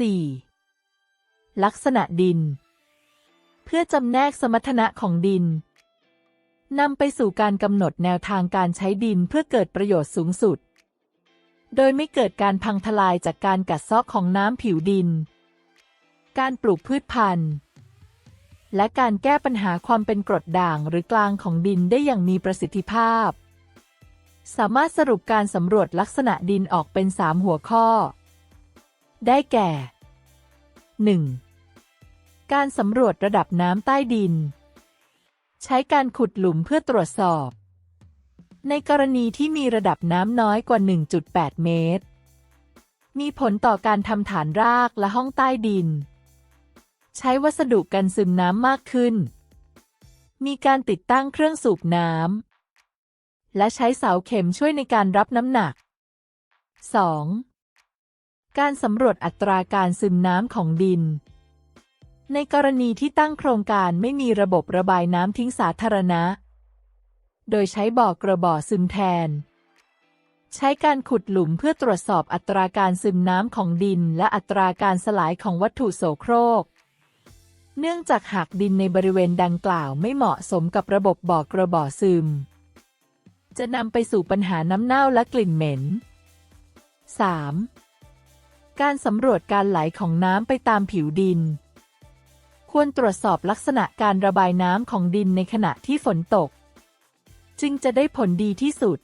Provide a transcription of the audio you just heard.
4. ลักษณะดิน เพื่อจำแนกสมรรถนะของดินนำไปสู่การกำหนดแนวทางการใช้ดินเพื่อเกิดประโยชน์สูงสุด โดยไม่เกิดการพังทลายจากการกัดเซาะของน้ำผิวดิน การปลูกพืชพันธุ์ และการแก้ปัญหาความเป็นกรดด่างหรือกลางของดินได้อย่างมีประสิทธิภาพ สามารถสรุปการสำรวจลักษณะดินออกเป็น 3 หัวข้อ ได้แก่ 1. การสำรวจระดับน้ำใต้ดิน ใช้การขุดหลุมเพื่อตรวจสอบ ในกรณีที่มีระดับน้ำน้อยกว่า 1.8 เมตร มีผลต่อการทำฐานรากและห้องใต้ดิน ใช้วัสดุกันซึมน้ำมากขึ้น มีการติดตั้งเครื่องสูบน้ำและใช้เสาเข็มช่วยในการรับน้ำหนัก 2. การสำรวจอัตราการซึมน้ำของดิน ในกรณีที่ตั้งโครงการไม่มีระบบระบายน้ำทิ้งสาธารณะ โดยใช้บ่อกระบ่อซึมแทน ใช้การขุดหลุมเพื่อตรวจสอบอัตราการซึมน้ำของดิน และอัตราการสลายของวัตถุโสโครก เนื่องจากหากดินในบริเวณดังกล่าวไม่เหมาะสมกับระบบบ่อกระบ่อซึม จะนำไปสู่ปัญหาน้ำเน่าและกลิ่นเหม็น 3. การสำรวจการไหลของน้ำไปตามผิวดิน ควรตรวจสอบลักษณะการระบายน้ำของดินในขณะที่ฝนตก จึงจะได้ผลดีที่สุด